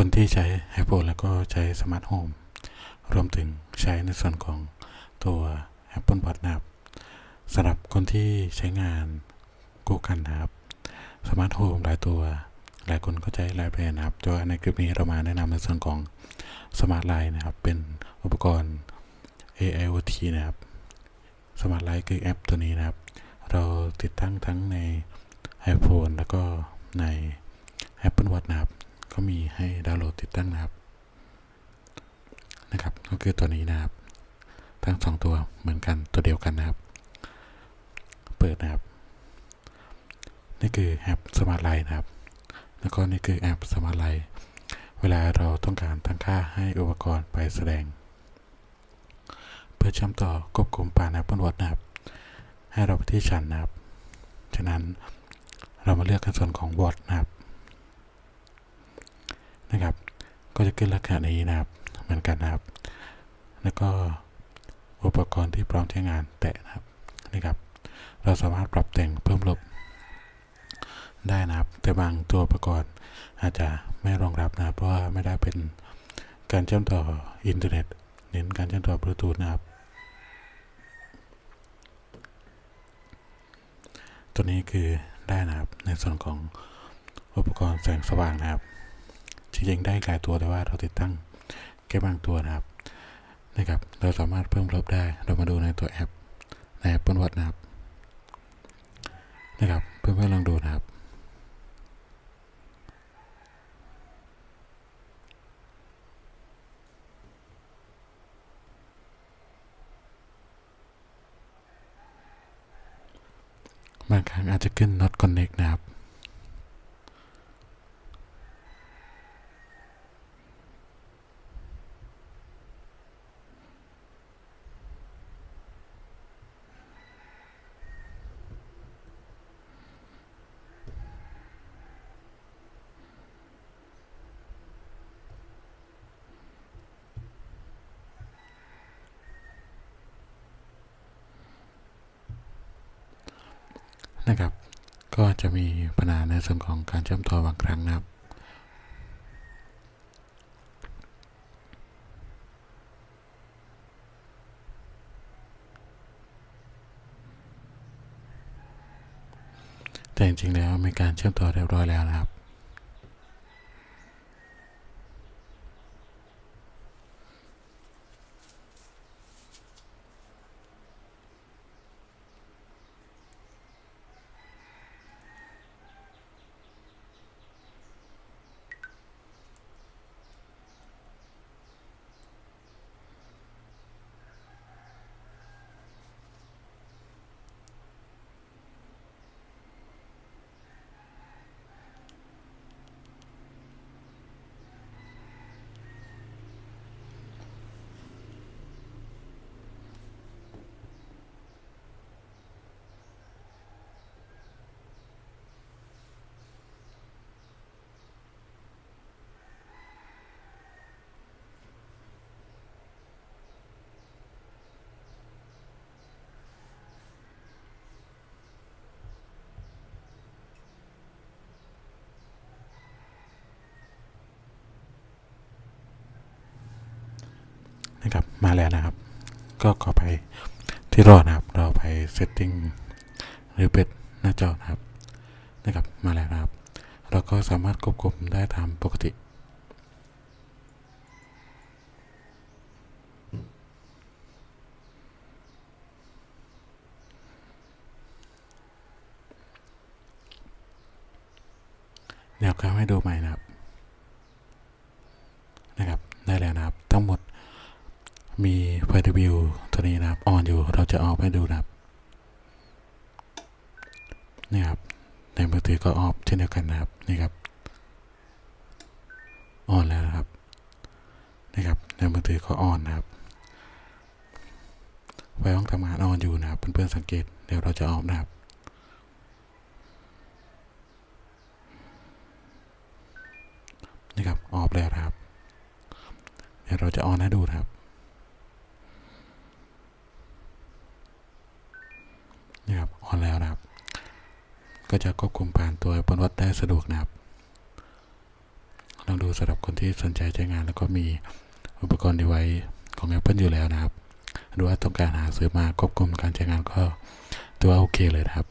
คนที่ใช้ iPhone แล้วก็ใช้สมาร์ทโฮมรวมถึงใช้ในส่วนของตัว Apple Watch นะครับสำหรับคนที่ใช้งานกู้กันนะครับสมาร์ทโฮมหลายตัว หลายคนก็ใช้หลายแบรนด์นะครับแต่ว่าในคลิปนี้เรามาแนะนำในส่วนของสมาร์ทไลน์นะครับ เป็นอุปกรณ์ AIoT นะครับสมาร์ทไลท์คือแอปตัวนี้นะครับ เราติดตั้งทั้งใน iPhone แล้วก็ใน Apple Watch นะครับ ก็มีให้ดาวน์โหลดติดตั้งนะครับ นะครับ ก็คือตัวนี้นะครับ ทั้งสองตัวเหมือนกันตัวเดียวกันนะครับ เปิดนะครับ นี่คือแอป Smart Light นะครับ แล้วก็นี่คือแอป Smart Light เวลาเราต้องการตั้งค่าให้อุปกรณ์ไปแสดง เพื่อเชื่อมต่อควบคุมผ่าน Apple Watch นะครับ ให้เราไปที่ชั้นนะครับ ฉะนั้นเรามาเลือกในส่วนของ Watch นะครับนะครับ ก็จะขึ้นลักษณะนี้นะครับ เหมือนกันนะครับ แล้วก็อุปกรณ์ที่พร้อมใช้งานแตะนะครับนี่ครับ เราสามารถปรับแต่งเพิ่มลบได้นะครับ แต่บางตัวอุปกรณ์อาจจะไม่รองรับนะครับเพราะว่าไม่ได้เป็นการเชื่อมต่ออินเทอร์เน็ต เน้นการเชื่อมต่อบลูทูธนะครับ ตัวนี้คือได้นะครับในส่วนของอุปกรณ์แสงสว่างนะครับ จริงๆได้หลายตัวแต่ว่าเราติดตั้งแค่บางตัวนะครับนะครับ เราสามารถเพิ่มลบได้ เรามาดูในตัวแอปใน Apple Watch นะครับ นะครับ เพื่อนๆลองดูนะครับ บางครั้งอาจจะขึ้น not connect นะครับ นะครับ ก็จะมีปัญหาในส่วนของการเชื่อมต่อบางครั้งนะครับแต่จริงๆแล้วมีการเชื่อมต่อเรียบร้อยแล้วนะครับ มาแล้วนะครับ ก็ขอไปที่รอนะครับ เราไป setting หรือเป็ดหน้าจอนะครับนะครับ มาแล้วนะครับ เราก็สามารถควบคุมได้ตามปกติเดี๋ยวก็ให้ดูใหม่นะครับ นะครับ ได้แล้วนะครับ ทั้งหมด ไฟวิวตัวนี้นะครับออนอยู่เราจะออกให้ดูนะครับนี่ครับในมือถือก็ออฟเช่นเดียวกันนะครับนี่ครับออนแล้วนะครับนี่ครับในมือถือก็ออนนะครับไฟห้องทำงานออนอยู่นะครับเพื่อนๆสังเกตเดี๋ยวเราจะออฟนะครับนี่ครับออฟแล้วนะครับ เดี๋ยวเราจะออนให้ดูนะครับ นี่ครับออนแล้วนะครับ ก็จะควบคุมผ่านตัวบนวัดได้สะดวกนะครับลองดูสำหรับคนที่สนใจใช้งาน แล้วก็มีอุปกรณ์ดีไว้ของ Apple อยู่แล้วนะครับหรือว่าต้องการหาซื้อมาควบคุมการใช้งานก็ตัวโอเคเลยนะครับ